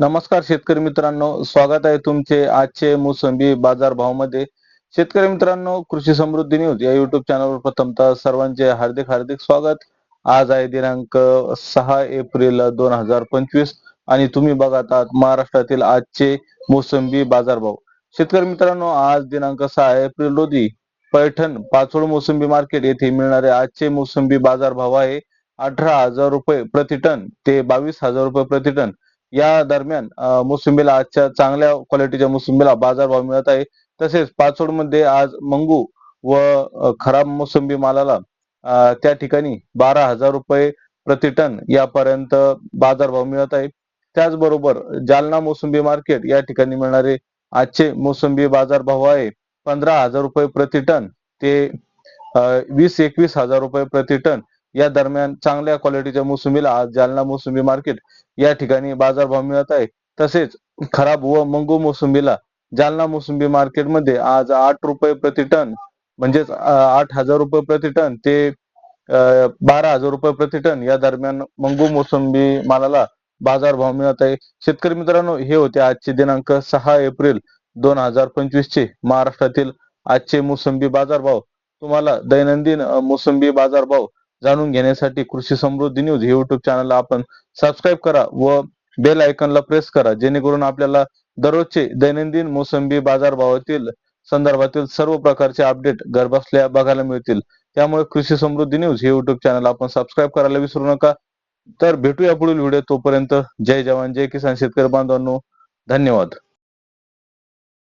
नमस्कार शेतकरी मित्रांनो स्वागत आहे तुमचे आजचे मोसंबी बाजार भावामध्ये. शेतकरी मित्रांनो कृषी समृद्धी न्यूज या युट्यूब चॅनलवर प्रथमतः सर्वांचे हार्दिक हार्दिक स्वागत. आज आहे दिनांक सहा एप्रिल दोन हजार पंचवीस आणि तुम्ही बघत आहात महाराष्ट्रातील आजचे मोसंबी बाजारभाव. शेतकरी मित्रांनो आज दिनांक सहा एप्रिल रोजी पैठण पाचोड मोसंबी मार्केट येथे मिळणारे आजचे मोसंबी बाजारभाव आहे अठरा हजार रुपये प्रति टन ते बावीस हजार रुपये प्रति टन. या दरम्यान मोसंबीला आजच्या चांगल्या क्वालिटीच्या मोसंबीला बाजारभाव मिळत आहे. तसेच पाचोडमध्ये आज मंगू व खराब मोसंबी मालाला त्या ठिकाणी बारा हजार रुपये प्रति टन यापर्यंत बाजारभाव मिळत आहे. त्याचबरोबर जालना मोसंबी मार्केट या ठिकाणी मिळणारे आजचे मोसंबी बाजारभाव आहे पंधरा हजार रुपये प्रति टन. ते वीस एकवीस हजार रुपये प्रति टन. या दरम्यान चांगल्या क्वालिटीच्या मोसंबीला आज जालना मोसंबी मार्केट या ठिकाणी बाजारभाव मिळत आहे. तसेच खराब व मंगू मोसंबीला जालना मोसंबी मार्केटमध्ये आज आठ रुपये प्रति टन म्हणजेच आठ हजार रुपये प्रति टन ते बारा हजार रुपये प्रति टन या दरम्यान मंगू मोसंबी मालाला बाजारभाव मिळत आहे. शेतकरी मित्रांनो हे होते आजचे दिनांक सहा एप्रिल दोन हजार पंचवीस चे महाराष्ट्रातील आजचे मोसंबी बाजारभाव. तुम्हाला दैनंदिन मोसंबी बाजारभाव जाणून घेण्यासाठी कृषी समृद्धी न्यूज हे युट्यूब चॅनलला आपण सबस्क्राईब करा व बेल आयकॉनला प्रेस करा जेणेकरून आपल्याला दररोजचे दैनंदिन मोसंबी बाजारभावातील संदर्भातील सर्व प्रकारचे अपडेट घरबसल्या बघायला मिळतील. त्यामुळे कृषी समृद्धी न्यूज हे युट्यूब चॅनल आपण सबस्क्राईब करायला विसरू नका. तर भेटूया पुढील व्हिडिओ तोपर्यंत जय जवान जय किसान शेतकरी बांधवांनो. धन्यवाद.